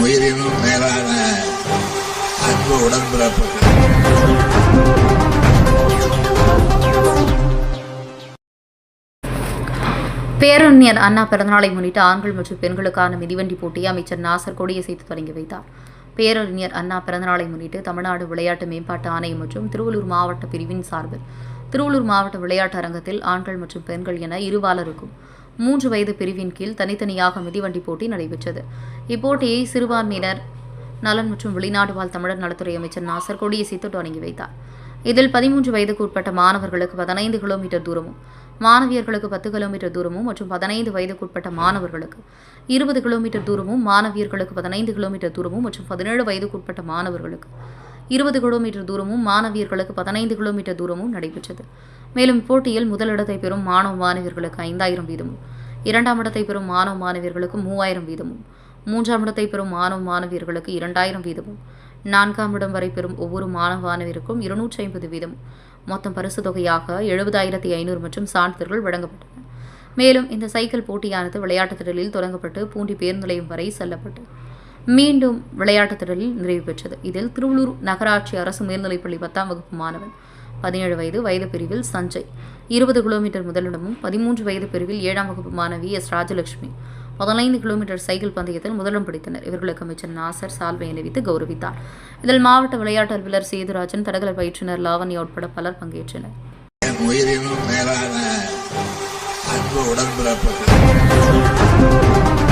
உயிரினும் மேலான அன்பு உடன்பிறப்புகள். பேரறிஞர் அண்ணா பிறந்தநாளை முன்னிட்டு ஆண்கள் மற்றும் பெண்களுக்கான மிதிவண்டி போட்டியை அமைச்சர் நாசர் கொடியசைத்து தொடங்கி வைத்தார். பேரறிஞர் அண்ணா பிறந்தநாளை முன்னிட்டு தமிழ்நாடு விளையாட்டு மேம்பாட்டு ஆணையம் மற்றும் திருவள்ளூர் மாவட்ட பிரிவின் சார்பில் திருவள்ளூர் மாவட்ட விளையாட்டு அரங்கத்தில் ஆண்கள் மற்றும் பெண்கள் என இருபாலருக்கும் மூன்று வயது பிரிவின் கீழ் தனித்தனியாக மிதிவண்டி போட்டி நடைபெற்றது. இப்போட்டியை சிறுபான்மையினர் நலன் மற்றும் வெளிநாடு வாழ் தமிழர் நலத்துறை அமைச்சர் நாசர் கொடியசைத்து தொடங்கி வைத்தார். இதில் பதிமூன்று வயதுக்கு உட்பட்ட மாணவர்களுக்கு பதினைந்து கிலோமீட்டர் தூரமும் மாணவியர்களுக்கு பத்து கிலோமீட்டர் தூரமும் மற்றும் பதினைந்து வயதுக்குட்பட்ட மாணவர்களுக்கு இருபது கிலோமீட்டர் தூரமும் மாணவியர்களுக்கு பதினைந்து கிலோமீட்டர் தூரமும் மற்றும் பதினேழு வயதுக்குட்பட்ட மாணவர்களுக்கு இருபது கிலோமீட்டர் தூரமும் மாணவியர்களுக்கு பதினைந்து கிலோமீட்டர் தூரமும் நடைபெற்றது. மேலும் போட்டியில் முதலிடத்தை பெறும் மாணவ மாணவியர்களுக்கு ஐந்தாயிரம் வீதமும் இரண்டாம் இடத்தை பெறும் மாணவ மாணவியர்களுக்கு மூவாயிரம் வீதமும் மூன்றாம் இடத்தை பெறும் மாணவ மாணவியர்களுக்கு இரண்டாயிரம் வீதமும் நான்காம் இடம் வரை பெறும் ஒவ்வொரு மாணவ மாணவியருக்கும் இருநூற்றி ஐம்பது வீதம். மொத்தம் பரிசு தொகையாக எழுபதாயிரத்தி ஐநூறு மற்றும் சான்றிதழ்கள் வழங்கப்பட்டன. மேலும் இந்த சைக்கிள் போட்டியானது விளையாட்டுத் திடலில் தொடங்கப்பட்டு பூண்டி பேருந்து நிலையம் வரை செல்லப்பட்டு மீண்டும் விளையாட்டுத் திடலில் நிறைவு பெற்றது. இதில் திருவள்ளூர் நகராட்சி அரசு மேல்நிலைப்பள்ளி பத்தாம் வகுப்பு மாணவன் பதினேழு வயது வயது பிரிவில் சஞ்சய் இருபது கிலோமீட்டர் முதலிடமும் பதிமூன்று வயது பிரிவில் ஏழாம் வகுப்பு மாணவி எஸ் ராஜலட்சுமி பதினைந்து கிலோமீட்டர் சைக்கிள் பந்தயத்தில் முதலிடம் பிடித்தனர். இவர்களுக்கு அமைச்சர் நாசர் சால்வை அணிவித்து கௌரவித்தார். இதில் மாவட்ட விளையாட்டு அலுவலர் சேதுராஜன் தடகள பயிற்றுனர் லாவண்யா உட்பட பலர் பங்கேற்றனர். உயிரினும் மேலான அன்பு உடன்பிறப்புகள்